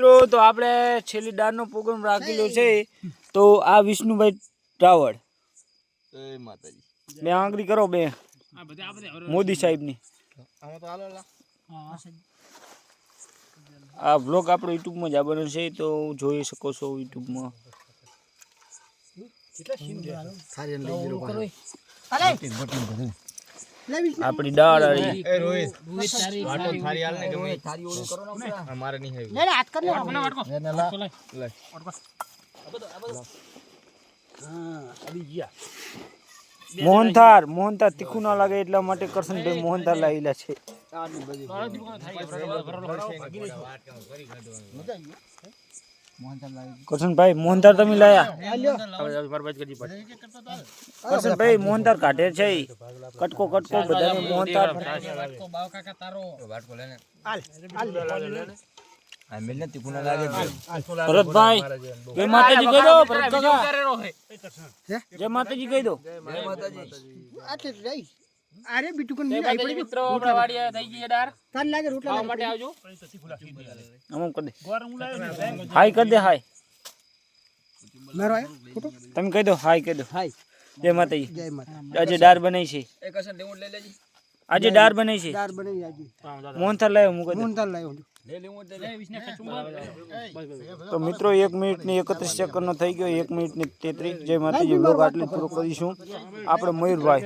મિત્રો તો આપણે છેલ્લી દાળનો પ્રોગ્રામ રાખેલો છે. તો આ વિષ્ણુભાઈ માતાજી. બે આંગળી કરો બે. મોદી સાહેબની. આમાં તો હાલો લા આ બ્લોગ આપણો યુટ્યુબમાં જ આવવાનો છે તો જોઈ શકો છો યુટ્યુબમાં. આપણી દાળ આવી. એ રોહિત. વાટો થાળી હાલ ને ગમે આ મારે નહીં હેવી. લે. મોહનથાર મોહનથાર તીખું ના લાગે એટલા માટે કરશનભાઈ મોહનથાર લાવેલા છે કરશનભાઈ મોહનદાર તમે લાયા? કરશનભાઈ મોહનદાર કાઢે છે. કટકો કટકો બધાને મોહનદાર ભરતભાઈ જય માતાજી કહી દો ભરત કાકા. જય માતાજી. કહી દો. અરે બીટુ કોણ આવી પડી મિત્રો આપણા થઈ ગઈ ડાર. તાર લાગે રોટલા માટે આવજો. આમ કરી દે. હાય કરી દે હાય. મારો આયો? ફોટો તમે કહી દો હાય કહી દો. હાય. જય માતાજી. જય માતા આજે ડાર બનાવી છે. એક અસન દેવું લઈ લેજી. આજે ડાર બનાવી છે. ડાર બનાવી આજે. મોહનથાર લાવ્યો હું કહી દઉં. લાવ્યો લેવું તો મિત્રો એક મિનિટ ને એકત્રીસ સેકન્ડ નો થઈ ગયો એક મિનિટ ને તેત્રીસ. જે માતાજી બ્લોગ આટલે પૂરો કરીશું. આપણે મયુરભાઈ.